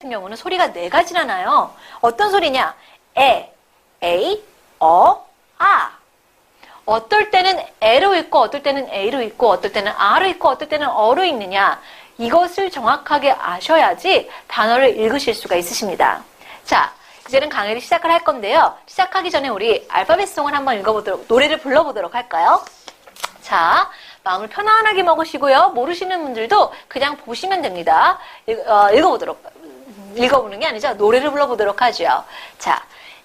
같은 경우는 소리가 네 가지나 나요. 어떤 소리냐? 에, 에이, 어, 아. 어떨 때는 에로 읽고 어떨 때는 에이로 읽고 어떨 때는 아로 읽고 어떨 때는 어로 읽느냐. 이것을 정확하게 아셔야지 단어를 읽으실 수가 있으십니다. 자, 이제는 강의를 시작을 할 건데요. 시작하기 전에 우리 알파벳송을 한번 읽어보도록, 노래를 불러보도록 할까요? 자, 마음을 편안하게 먹으시고요. 모르시는 분들도 그냥 보시면 됩니다. 읽, 어, 읽어보도록, 읽어보는 게 아니죠. 노래를 불러보도록 하죠. 자,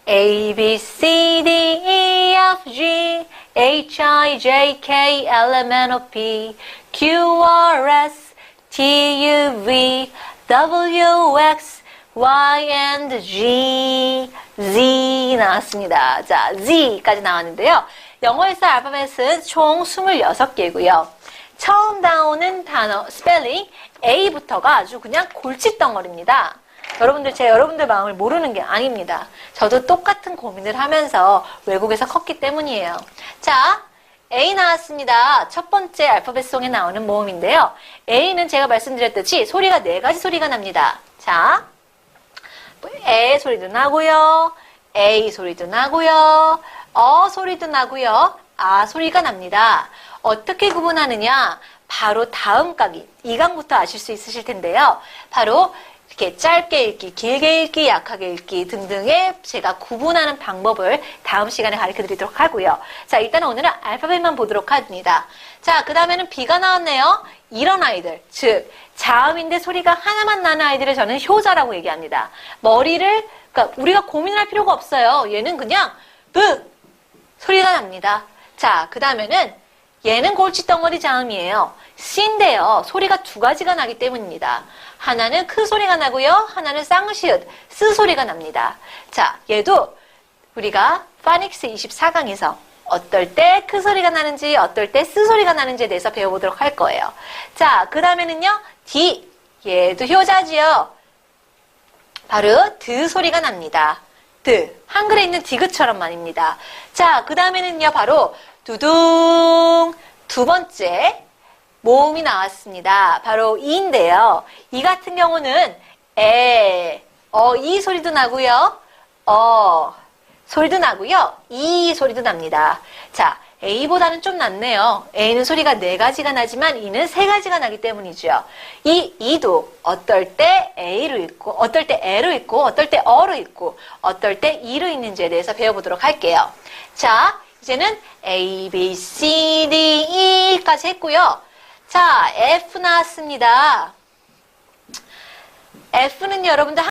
A, B, C, D, E, F, G, H, I, J, K, L, M, N, O, P, Q, R, S, T, U, V, W, X, Y, and G, Z 나왔습니다. 자, Z까지 나왔는데요. 영어에서 알파벳은 총 26개고요. 처음 나오는 단어, 스펠링 A부터가 아주 그냥 골칫덩어리입니다. 여러분들, 제 여러분들 마음을 모르는 게 아닙니다. 저도 똑같은 고민을 하면서 외국에서 컸기 때문이에요. 자, A 나왔습니다. 첫 번째 알파벳송에 나오는 모음인데요. A는 제가 말씀드렸듯이 소리가 네 가지 소리가 납니다. 자, 에 소리도 나고요. A 소리도 나고요. 어 소리도 나고요. 아 소리가 납니다. 어떻게 구분하느냐? 바로 다음 강의, 이 강부터 아실 수 있으실 텐데요. 바로 이렇게 짧게 읽기, 길게 읽기, 약하게 읽기 등등의 제가 구분하는 방법을 다음 시간에 가르쳐 드리도록 하고요. 자, 일단 오늘은 알파벳만 보도록 합니다. 자, 그 다음에는 B가 나왔네요. 이런 아이들, 즉, 자음인데 소리가 하나만 나는 아이들을 저는 효자라고 얘기합니다. 머리를, 그러니까 우리가 고민할 필요가 없어요. 얘는 그냥, 브! 소리가 납니다. 자, 그 다음에는 얘는 골칫덩어리 자음이에요. C인데요. 소리가 두 가지가 나기 때문입니다. 하나는 큰 소리가 나고요. 하나는 쌍시읒, 쓰 소리가 납니다. 자, 얘도 우리가 파닉스 24강에서 어떨 때큰 소리가 나는지, 어떨 때 쓰 소리가 나는지에 대해서 배워보도록 할 거예요. 자, 그 다음에는요. D. 얘도 효자지요. 바로 드 소리가 납니다. 드. 한글에 있는 디귿처럼 말입니다. 자, 그 다음에는요, 바로 두둥. 두 번째 모음이 나왔습니다. 바로 이인데요. 이 같은 경우는 에, 어, 이 소리도 나고요. 어, 소리도 나고요. 이 소리도 납니다. 자, A보다는 좀 낫네요. A는 소리가 네 가지가 나지만 E는 세 가지가 나기 때문이죠. 이 E도 어떨 때 A로 읽고, 어떨 때 E로 읽고, 어떨 때 어로 읽고, 어떨 때 E로 읽는지에 대해서 배워보도록 할게요. 자, 이제는 A, B, C, D, E까지 했고요. 자, F 나왔습니다. F는 여러분들